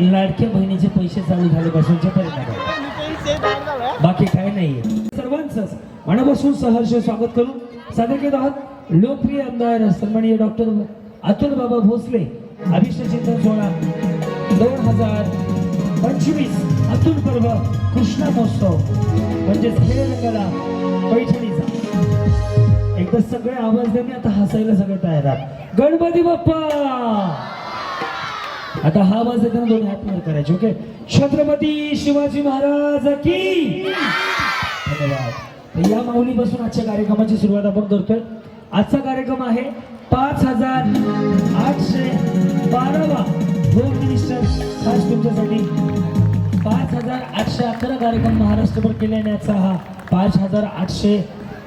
लाडक्या बहिणीचे पैसे चालू झाल्यापासूनचे परिणाम बाकी काय नाहीये. सर्वांच मनापासून सहर्ष स्वागत करून सादर करत आहात लोकप्रिय आमदार सन्माननीय डॉक्टर अतुल बाबा भोसले अभिष्ट चिंतन सोहळा दोन हजार पंचवीस अतुल पर्व कृष्णा महोत्सव म्हणजेच खेळ कला पैठणीचा एकदा सगळे आवाज देणे मी आता हसायला सगळे तयार आहात. गणपती बाप्पा! आता हा आवाज देताना दोन हात वर करायचे ओके छत्रपती शिवाजी महाराज की? धन्यवाद. या माऊलीपासून आजच्या कार्यक्रमाची सुरुवात आपण करतोय. आजचा कार्यक्रम आहे पाच हजार आठशे बारावा होम मिनिस्टर. खास तुमच्यासाठी पाच हजार आठशे अकरा कार्यक्रम महाराष्ट्रभर केल्याने आजचा हा पाच हजार आठशे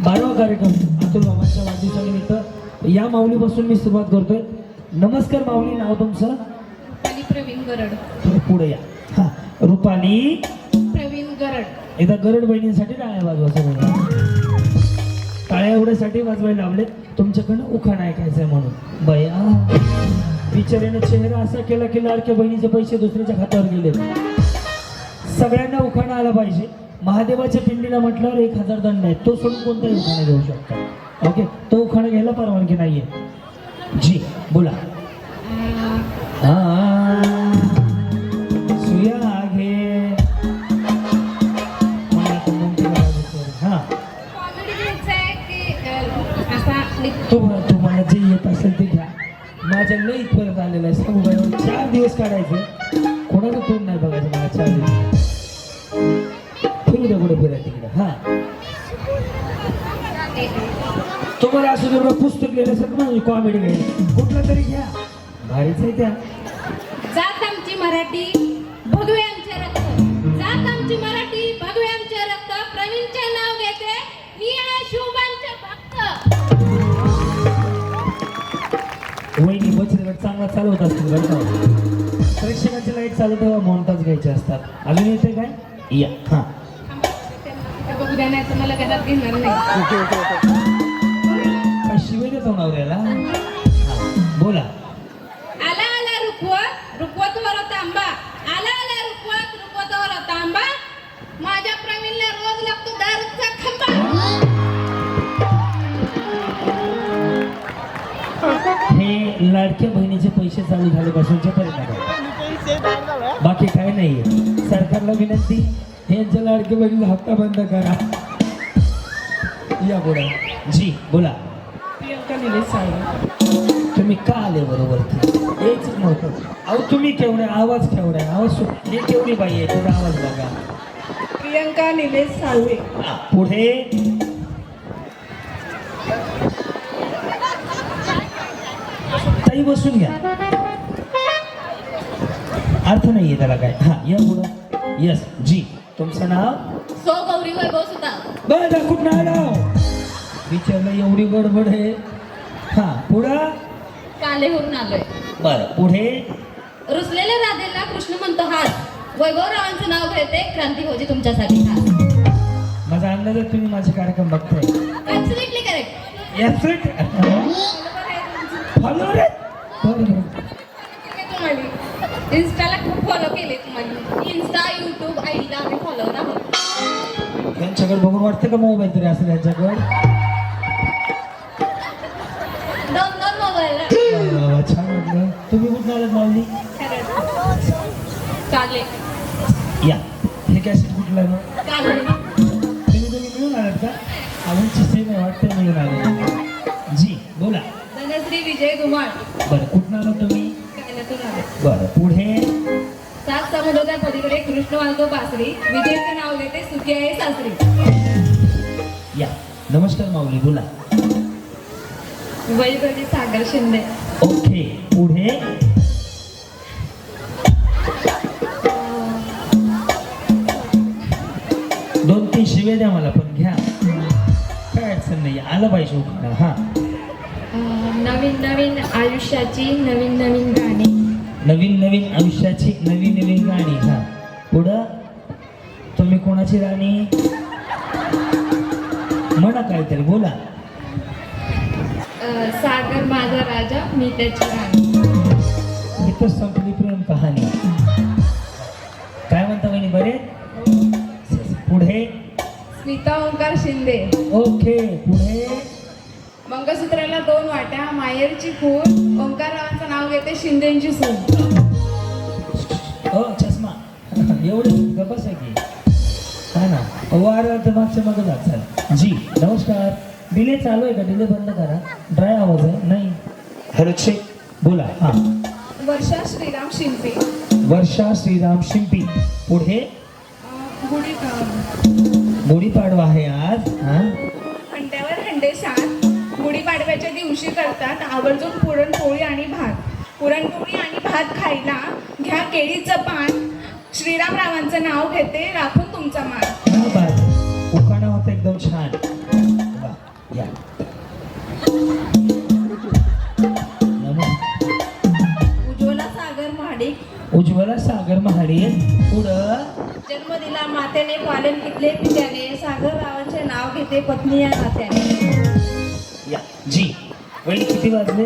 बारावा कार्यक्रम अतुल बाबांच्या वाढदिवसानिमित्त या माऊलीपासून मी सुरुवात करतोय. नमस्कार माऊली नाव तुमचं? प्रवीण गरड. पुढे या. हा रुपाली. प्रवीण गरड. एकदा गरुड बहिणींसाठी टाळ्या वाजवा सगळं टाळ्या एवढ्यासाठी वाजवायला लावले तुमच्याकडनं उखाण ऐकायचंय म्हणून. बया. बिचारीने चेहरा असा केला की लाडक्या बहिणीचे पैसे दुसऱ्याच्या खात्यावर गेले. सगळ्यांना उखाणा आला पाहिजे. महादेवाच्या पिंडीला म्हटल्यावर एक हजार दंड आहे. तो सोडून कोणताही उखाणा देऊ शकतो. ओके? तो उखाणा घ्यायला परवानगी नाहीये. जी बोला. अं, माझ्या लई परत आलेला आहे. सांगू काय चार दिवस काढायचे. कोणाचं तोंड नाही बघायचं मला चार दिवस. फिरू द्या कुठे फिरायला तिकडे. हा. तुम्हाला असं जर पुस्तक लिहिलं लिहिल्यासारखं म्हणजे कॉमेडी घ्यायला कुठलं तरी घ्या. भारीच आहे त्या. जात आमची मराठी भगवे आमचे रक्त. जात आमची मराठी भगवे वहिनी बचत गट चांगला चालवत असतील बरं का? प्रेक्षकाची लाइट चालू तेव्हा मोनताच घ्यायचे असतात. अजून येते काय? या. हा. ते बघू नाही तर मला घरात घेणार नाही बोला. लाडक्या बहिणीचे पैसे चालू झाल्यापासूनचे परिणाम. बाकी काय नाहीये सरकारला विनंती यांच्या लाडक्या बहिणीचा हप्ता बंद करा. या पुढे जी बोला. प्रियंका निलेश साळवे. तुम्ही का आले बरोबर? हेच नव्हतं अहो तुम्ही केवढे आवाज केवढे? आवाज हे केवढी बाई आहे? तुझा आवाज बघा. प्रियंका निलेश साळवे. पुढे. बसून घ्या. अर्थ नाहीये त्याला काय. हा या पुढं. यस जी तुमचं नाव? सो गौरी वैभव बरं कुठं आलो विचारलं एवढी गडबड आहे. हा पुढं? कालेहून आलोय. बरं पुढे? रुसलेल्या राधेला कृष्ण म्हणतो हात वैभवरावांचं नाव घेते क्रांती भोजी तुमच्यासाठी हात माझा अंदाज आहे तुम्ही माझे कार्यक्रम बघताय. Absolutely correct. Follow रे. तुम्हाला. इन्स्टाला खूप फॉलो केले तुम्हाला. इन्स्टा युट्यूब आयडीला आम्ही फॉलो आहोत. यांच्याकडे बघून वाटतं का मोबाईल तरी असेल यांच्याकडे? दोन दोन मोबाईल छान वाटलं. तुम्ही कुठं आलात काले या. हे कॅसेट कुठलं आहे मग? काले तुम्ही तुम्ही मिळून आलात का? आमची सेम आहे वाटतं मिळून आले. जी बोला. धनश्री विजय धुमाळ बरं कुठं आलात तुम्ही? आले बरं पुढे? सात समुद्राच्या पलीकडे कृष्ण वालतो बासरी. विजयचं नाव घेते सुखी आहे सासरी. या. नमस्कार माऊली बोला. वैभवी सागर शिंदे. ओके पुढे? दोन तीन शिवे द्या मला पण घ्या. काय अडचण नाही आलं पाहिजे उखाणा हा. नवीन नवीन आयुष्याची नवीन नवीन गाणी. नवीन नवीन आयुष्याची नवीन नवीन गाणी. हा. पुढं? तुम्ही कोणाची राणी म्हणा काहीतरी बोला. अं, सागर माझा राजा मी त्याची राणी. इथं संपली प्रेम कहाणी. काय म्हणता वहिनी बरे? पुढे? स्मिता ओंकार शिंदे. ओके पुढे? मंगळसूत्राला दोन वाट्या माहेरची खून. ओंकाररावांचं नाव घेते शिंदेची सून ओ चष्मा. एवढं ग बस आहे की. हा ना. मागच्या मागं जात चाल जी नमस्कार. डिले चालू आहे का? डिले बंद करा. ड्राय आवाज आहे. नाही. हॅलो चेक बोला. हा. वर्षा श्रीराम शिंपे. वर्षा श्रीराम शिंपी. पुढे? गुढी गुढीपाडवा. गुढीपाडव्याच्या दिवशी करतात आवर्जून पुरणपोळी आणि भात. पुरणपोळी आणि भात खायला घ्या केळीचं पान. श्रीरामरावांचं नाव घेते राखून तुमचा मान. उखाणा होता एकदम छान. या. उज्ज्वला सागर महाडिक. उज्ज्वला सागर महाडे पुढं. जन्म दिला मातेने पालन घेतले पित्याने. सागर रावांचे नाव घेते पत्नी या नात्याने. किती वाजले?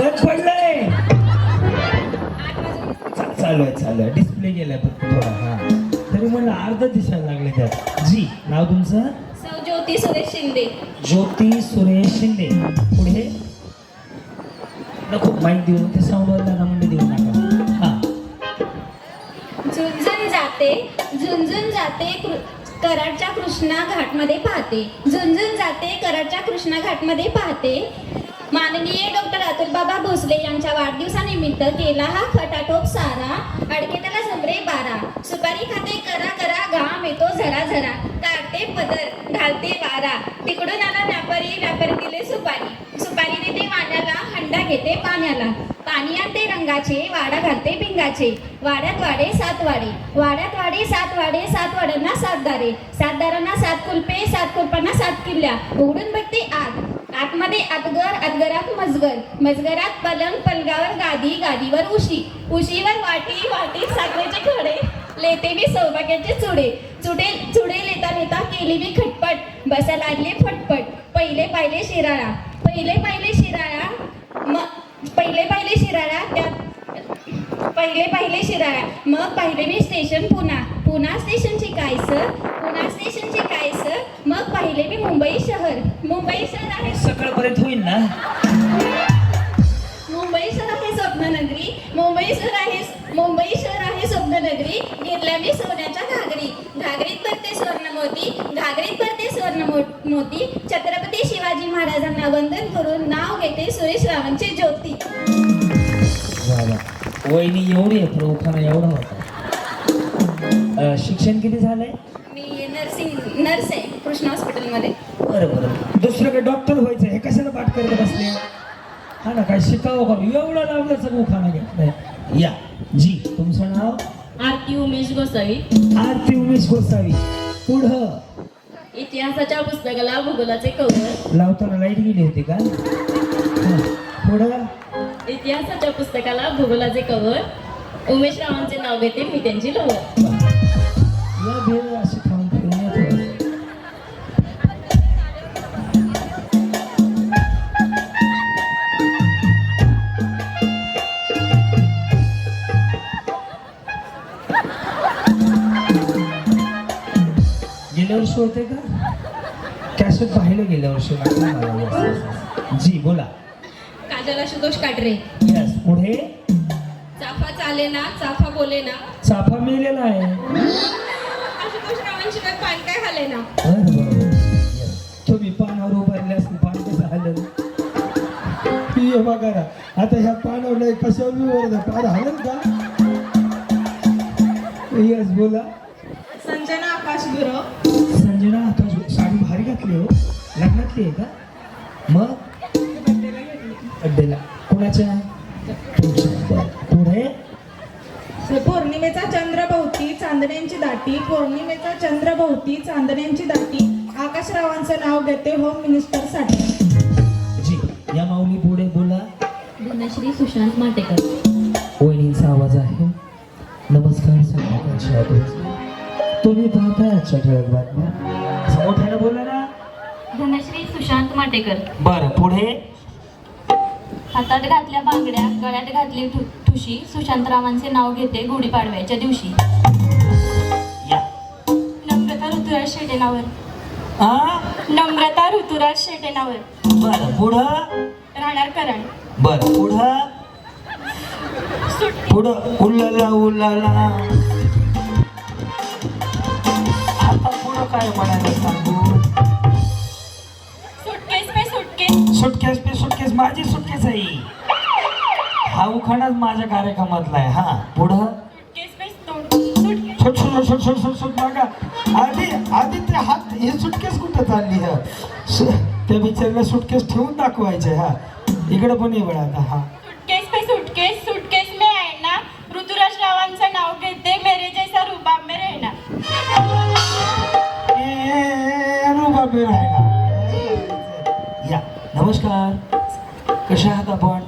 बंद पडलंय. चालू आहे चालू आहे. डिस्प्ले गेलाय फक्त थोडा. हा. तरी मला अर्ध दिसायला लागले त्यात. जी नाव तुमचं? सौ ज्योती सुरेश शिंदे. ज्योती सुरेश शिंदे. पुढे? नको माईक देऊ. ते साऊंडवाला म्हणजे देऊ नका. हा. झुंझुन जाते झुंझुन जाते कृ- कराडच्या कृष्णा घाटमध्ये पाहते. झुंझुन जाते कराडच्या कृष्णा घाटमध्ये पाहते. माननीय डॉक्टर अतुलबाबा भोसले यांच्या वाढदिवसानिमित्त केला हा खटाटोप सारा. अडके त्याला जमरे बारा. सुपारी खाते करा करा घाम येतो झरा झरा. काढते पदर घालते वारा. तिकडून आला व्यापारी व्यापारी दिले सुपारी. सुपारी देते वाण्याला हंडा घेते पाण्याला. पाणी आणते रंगाचे वाडा घालते पिंगाचे. वाड्यात वाडे सात वाडे. वाड्यात वाडे सात वाडे सात वाड्यांना सात दारे. सात दारांना सात कुलपे सात कुलपांना सात किल्ल्या. उघडून बघते आत आतमध्ये आतगर आतगरात मजगर. मजगरात पलंग पलंगावर गादी गादीवर उशी. उशीवर वाटी वाटीत साखरेचे खडे. लेते मी सौभाग्याचे चुडे. चुडे चुडे लेता लेता केली मी खटपट. बसा लागले फटपट. पहिले पाहिले शिराळा. पहिले पाहिले शिराळा. मग पहिले पाहिले शिराळा त्यात पहिले पाहिले शिराळा. मग पाहिले मी स्टेशन पुन्हा पुन्हा स्टेशनची काय सर? स्टेशनची काय सर मग पाहिले मी मुंबई शहर. मुंबई शहर आहे. सकाळपर्यंत होईल ना? मुंबई शहर आहे स्वप्ननगरी. मुंबई शहर आहे मुंबई शहर आहे स्वप्ननगरी. घेतल्या मी सोन्याच्या घागरी. घागरीत भरते स्वर्ण मोती. घागरीत भरते स्वर्ण मोती. छत्रपती शिवाजी महाराजांना वंदन करून नाव घेते सुरेश रावांचे ज्योती. वहिनी एवढी आहे उखाणा एवढा होता. शिक्षण किती झालंय? नर्स आहे कृष्ण हॉस्पिटलमध्ये. बरं बरं. दुसरं काय डॉक्टर व्हायचं हे कशाला पाठ करत बसले? हा ना काय शिकावं का? एवढं लावलं सगळं उखाणा घेतलंय. या. जी तुमचं नाव? आरती उमेश गोसावी. आरती उमेश गोसावी. पुढं? इतिहासाच्या पुस्तकाला भूगोलाचे कवर लावताना लाइट गेली होती का? हा, पुढं? इतिहासाच्या पुस्तकाला भूगोलाचे कवर उमेश रावांचे नाव घेते मी त्यांची लवर वर्षी होते का? कॅसेट पाहिलं गेल्या वर्षी मला. जी बोला. काजल आशुतोष काटरे. यस पुढे? चाफा चाले ना चाफा बोले ना चाफा मेलेला आहे. आशुतोष रावांशिवाय पान काय खाले ना बरं बरं. Yes. तुम्ही पानावर उभारले असते पान कसं हलल बघा ना. आता ह्या पानावर नाही कशावर वर पान हलल का? यस बोला. संजना आकाश गुरव हो आहे का? मग? अड्डेला कोणाच्या. पुढे? पौर्णिमेचा चंद्र भोवती चांदण्यांची दाटी पौर्णिमेचा चंद्र भोवती चांदण्यांची दाटी. आकाशरावांचं नाव घेते होम मिनिस्टरसाठी. जी या माऊली पुढे बोला. धनश्री सुशांत माटेकर. वहिनींचा आवाज आहे. नमस्कार आवाज तुम्ही पाहताय आजच्या ठळक बातम्या. समोरच्यानं बोला. ना धनश्री सुशांत माटेकर. बरं पुढे? हातात घातल्या बांगड्या गळ्यात घातली ठुशी सुशांतरावांचे नाव घेते गुढीपाडव्याच्या दिवशी. या. नम्रता ऋतुराज शेटेनावर. नम्रता ऋतुराज शेटेनावर. बरं पुढं? राहणार करण. बरं पुढं? पुढं? उल्लाला उल्लाला आता पुढं काय म्हणायला सांगू? सुटकेस पे सुटकेस माझी सुटकेस आहे. ही. उखाणाच माझ्या कार्यक्रमातला आहे हा. पुढं? सुटकेस पे सुटकेस सुट सुट सुट सुट सुट सुट मागा. आधी आधी ते हात हे सुटकेस कुठं चालली हा? त्या बिचारीला सुटकेस ठेवून दाखवायचे हा. इकडे पण ये बळा आता हा. नमस्कार कसे आहात आपण?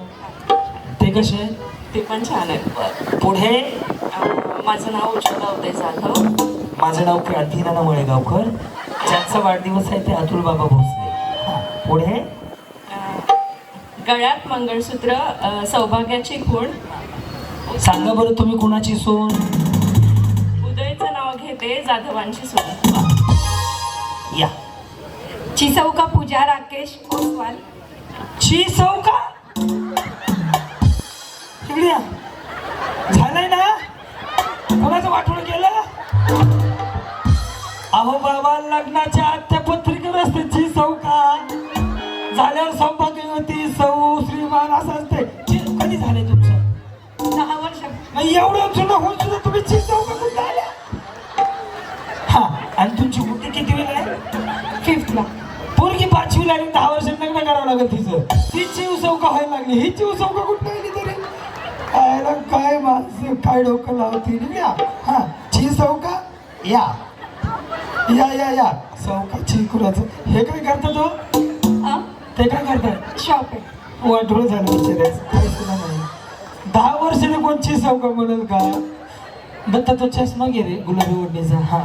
ते कसे? ते पण छान आहेत पुढे माझं नाव उज्ज्वला उदय जाधव. माझं नाव क्रांतीनाना मळेगावकर. ज्यांचा वाढदिवस आहे ते अतुल बाबा भोसले. पुढे? गळ्यात मंगळसूत्र सौभाग्याची खूण. सांगा बरं तुम्ही कोणाची सोन? उदयचं नाव घेते जाधवांची सून. या. चिसौका पूजा राकेश ओसवाल ची चौका इकडे. झालंय ना? कोणाचं वाटोळ केलं? अहो बाबा लग्नाच्या आत्या पत्रिकेवर असते ची चौका झाल्यावर सौभाग्यवती सौ श्रीमान असं असते. कधी झाले तुमचं? दहा वर्ष. मग एवढं जुनं होऊन सुद्धा तुम्ही ची चौका कुठे आल्या? हा आणि तुमची मुठी किती वेळ आहे? फिफ्थला पोरगी पाचवीला आणि दहा लग्न करावं लागेल तिचं. ती चिव चौका व्हायला लागली? ही चिव चौका कुठं आली तरी? आयला काय माणसं काय डोकं लावतील या. हा. ची चौका या. या या या. चौका चिकुराचं हे काय करतात हो? ते काय करतात शॉपिंग वाटोळ झालं बिचाऱ्याचं काय सुद्धा नाही. दहा वर्षाने कोण ची चौका म्हणेल का? दत्ता तो चष्मा घे रे गुलाबी ओढणीचा हा.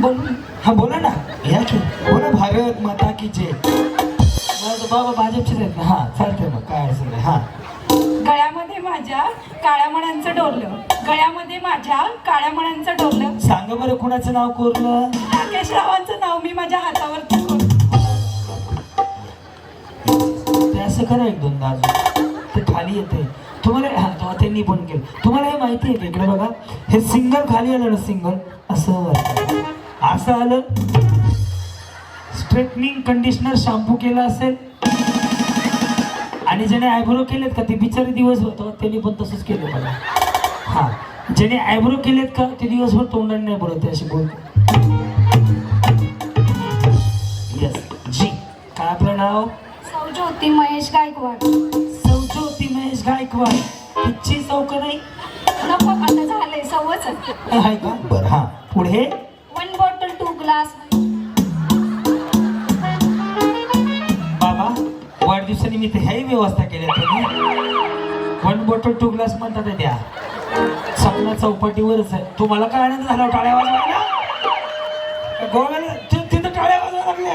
बोलून हा बोला ना. या की. बोला भारत माता की तर बाबा भाजपचेच आहेत ना. हा चालतंय मग. काय अडचण नाही. हा. गळ्यामध्ये माझ्या काळ्या मण्यांचं डोरलं गळ्यामध्ये माझ्या काळ्या मण्यांचं डोरलं सांगा बरं कुणाचं नाव कोरलं? राकेश रावांचं नाव मी माझ्या हातावरती कोरलं. ते असं करा एक दोनदा अजून ते खाली येते तुम्हाला हा तेव्हा त्यांनी पण केलं. तुम्हाला हे माहिती आहे का? इकडे बघा. हे सिंगल खाली आलं ना सिंगल. असं. असं आलं. स्ट्रेटनिंग कंडिशनर शॅम्पू केला असेल. आणि ज्याने आयब्रो केलेत का ते बिचारे दिवस होतं त्यांनी पण तसंच केलं मला. हा. ज्याने आयब्रो केलेत का ते दिवसभर तोंडाने नाही बोलत असे बोलतो येस जी काय आपलं नाव? सौज्योती महेश गायकवाड. सौज्योती महेश गायकवाड. तिची चौक नाही? नको आता झालंय सवच आहे का? बरं हा. पुढे? ग्लास बाबा वाढदिवसानिमित्त ह्याही व्यवस्था केल्या तुम्ही. वन बॉटल टू ग्लास म्हणतात त्या. सपना चौपाटीवरच आहे. तुम्हाला काय आनंद झाला टाळ्या वाजवायला? गोव्याला तिथं टाळ्या वाजवायला लागल्या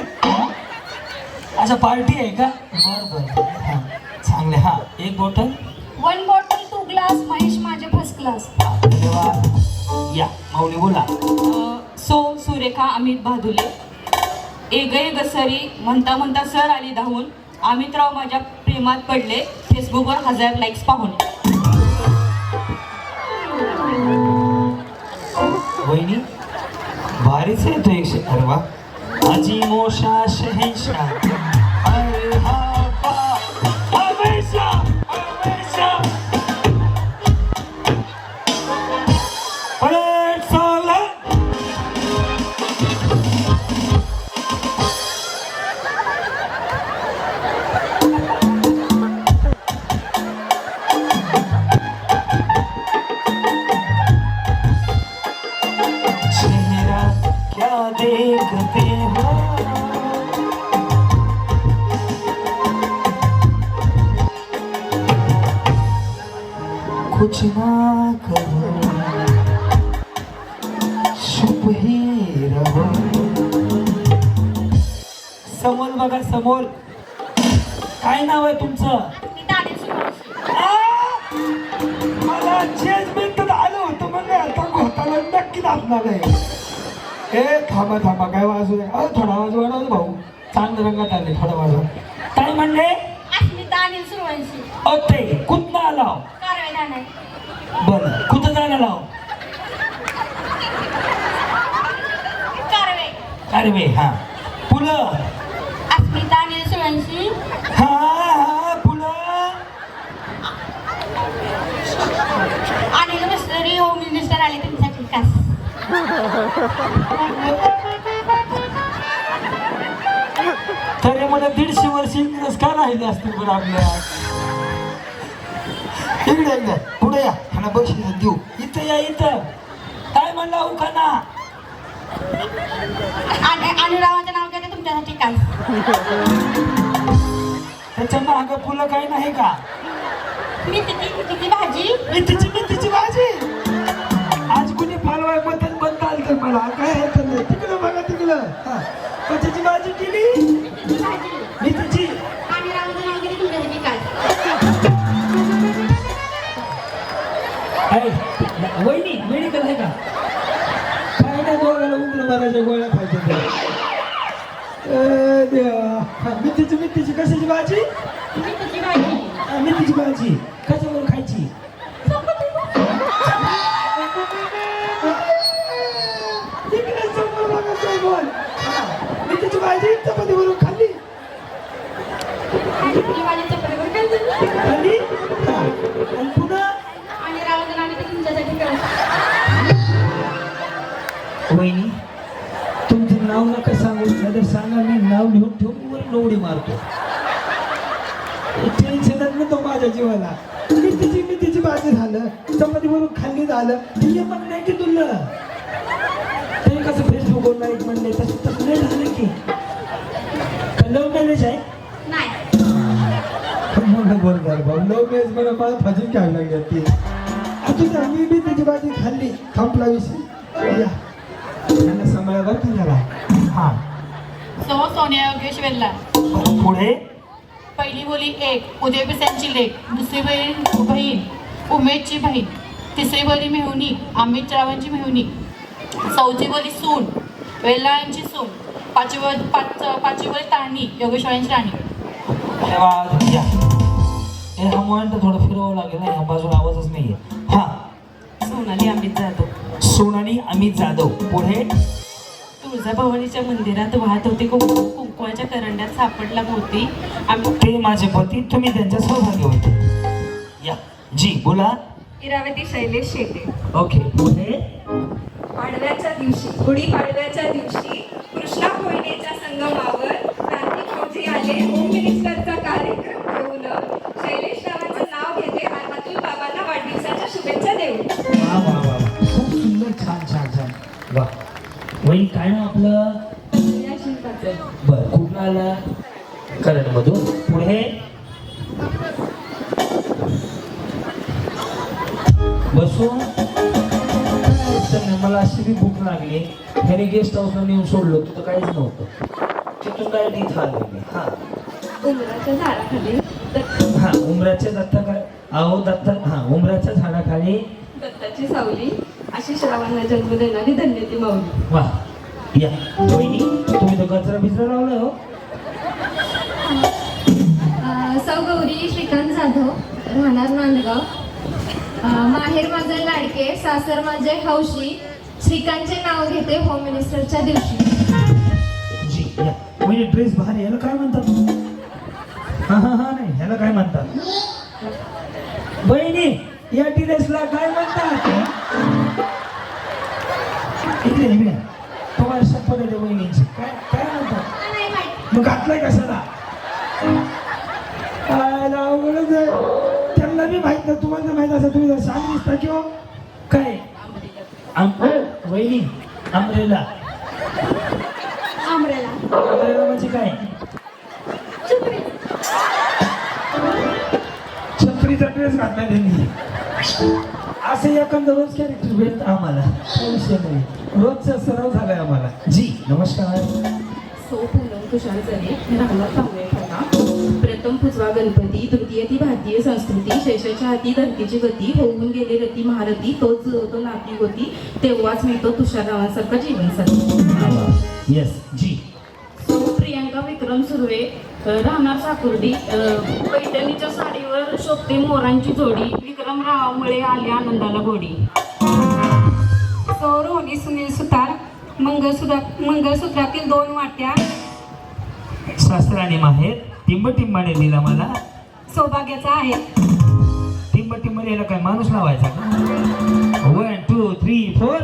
अच्छा पार्टी आहे का? बरं बरं. हा चांगले हा एक bottle one bottle two glass Mahesh माझे फर्स्ट क्लास धन्यवाद. या माऊली बोला. सो सुरेखा अमित भादुले. एगय गसरी म्हणता म्हणता सर आली धावून. अमितराव माझ्या प्रेमात पडले. फेसबुकवर हजार लाईक्स पाहून. वहिनी भारीच आहे तो एकशे अरे वा. आजी मोशा शहेशा देखते हो। कुछ ना करो। चुप ही रहो। समोर बघा समोर काय नाव आहे तुमचं? मला चेंज मिळतं आलं होतं मग आता घोटाला नक्की दाखणार आहे. ए थांबा थांबा काय वाजू नये अहो थोडा आवाज वाढव भाऊ. चांगलं रंगात आले थोडा वाजव काय म्हणले? अस्मिता अनिल सुरवंशी. अ ते कुठं कारवाई जाणार बरं कुठं जायला लाव कारवाई. अरे हा. पुलं. अस्मिता अनिल सुरवंशी. हा हा पुलं. अनिल मिस्टरी होम मिनिस्टर आले तुमच्यासाठी खास. तरी मला दीडशे वर्ष इंग्रज का राहिले असतील बरं आपल्या? इकडे एकदा पुढे या. ह्याला बक्षीस देऊ. इथं या इथं. काय म्हणला उखाना? अनुरावाचं नाव घेते तुमच्यासाठी खास त्याच्या मागं फुलं काही नाही का? भाजी. मेथीची मेथीची तर मला काय तर नाही. तिकडं बघा तिकडं. हा. कशाची भाजी केली? मेथीची खास आहे वहिनी मेडिकल आहे का? काय नाही दोघाला उमलं मारायच्या गोळ्या ए देवा. मेथीची मेथीची कशाची भाजी किती भाजी मेथीची भाजी कशावर खायची इकडे समोर बघा समोर. हा, भाजी चपाती बरोबर खाल्ली. आणि पुन्हा. वहिनी तुमचं नाव नका सांगू. तर सांगा मी नाव लिहून ठेवून वर नवडी मारतो. टेन्शनच नव्हतं माझ्या जीवाला. मी तिची मी तिची भाजी झालं. चपाती बरोबर खाल्ली झालं. हे मग नाही की तुला ते कसं फेसबुकवर लाईक म्हणले तसं तसं नाही झालं की. लव मॅरेज आहे नाही म्हणलं बरं झालं भाऊ. लव मॅरेज मला मला घ्यावी लागली. ती तर मी बी त्याची भाजी खाल्ली. थांबला विषय त्यांना सांभाळा बरं का जरा? हा. सो सोनिया योगेश वेल्ला पुढे? पहिली बोली एक उदय पिसांची लेख. दुसरी बहीण बहीण उमेदची बहीण. तिसरी बोली मेहुणी अमित रावांची मेहुणी. चौथी बोली सून वेल्लांची सून. पाचवी पाच पाचवी तारणी योगेश्वरांची राणी. धन्यवाद या हे हा मॉनिटर थोडं फिरवावं लागेल ना ह्या बाजूला आवाजच नाहीये. हा. सोनाली अमित जाधव. सोनाली अमित जाधव. पुढे? तुळजाभवानीच्या मंदिरात वाहत होते कुंकू कुंकवाच्या करंड्यात सापडला मोती आम्ही ते माझे पती तुम्ही त्यांच्या सहभागी होते. या. जी बोला. इरावती शैलेश शेटे. ओके पुढे? पाडव्याच्या दिवशी गुढी पाडव्याच्या दिवशी कोयनेच्या संगमावर क्रांती फौजी आले होम मिनिस्टरचा कार्यक्रम घेऊन शैलेश नावाचं नाव घेते आणि अतुल बाबांना वाढदिवसाच्या शुभेच्छा देऊ. वा वा वा खूप सुंदर छान छान छान. वा. वही काय नाव आपलं? या बर कुठं आलं. करंटमधून पुढे? बसून मला अशी बी भूक लागली. ह्याने गेस्ट हाऊसला नेऊन सोडलं तिथं काहीच नव्हतं. तिथून काय इथं आले मी हा. उमराच्या झाडाखाली दत्त- हा उमराच्या दत्ता काय अहो दत्ता हा उमराच्या झाडाखाली दत्ताची सावली. आशिष रावांना जन्म देणारी धन्य ती माऊली. वा. या. वहिनी तुम्ही तो कचरा बिचरा लावला हो. सौ गौरी श्रीकांत जाधव राहणार नांदगाव. अ, माहेर माझे लाडके सासर माझे हौशी. श्रीकांतचे नाव घेते होम मिनिस्टरच्या दिवशी. म्हणजे ड्रेस भारी याला काय म्हणतात? हा हा हा नाही ह्याला काय म्हणतात? बहिणी या ड्रेसला काय म्हणतात? इकडे इकडे. तुम्हाला शपथ आहे बहिणींची. काय काय म्हणतात? मग घातलाय कशाला? काय अवघडच आहे. त्यांना बी माहीत नाही तुम्हाला माहीत असं तुम्ही जर सांग दिसता किंवा काय? आम- वहिनी आमरेला अमरेला म्हणजे काय? छत्रीचा ड्रेस घातला त्यांनी. असे एखादं रोज कॅरेक्टर भेट आम्हाला. विषय नाही. रोजचा सराव झालाय आम्हाला. जी नमस्कार. सौ पूनम तुषार जरे राहणार फाटा प्रथम पुजवा गणपती तृतीय ती भारतीय संस्कृती शेषाच्या हाती धरतीची गती होऊन गेले रती महारथी तोच जुळवतो नाती होती तेव्हाच मिळतो तुषाररावांसारखा जीवनसाथी येस जी. विक्रम सुर्वे. अ, राहणार साकुर्डी. पैठणीच्या साडीवर शोभते मोरांची जोडी. विक्रमरावामुळे आली आनंदाला गोडी. सौर होली सुनील सुतार मंगळसूत्र मंगळसूत्रातील दोन वाट्या. शास्त्राने माहेर टिंब टिंबाने दिला मला सौभाग्याचा आहे. टिंब टिंब लिहिला काय माणूस लावायचा का? One two three four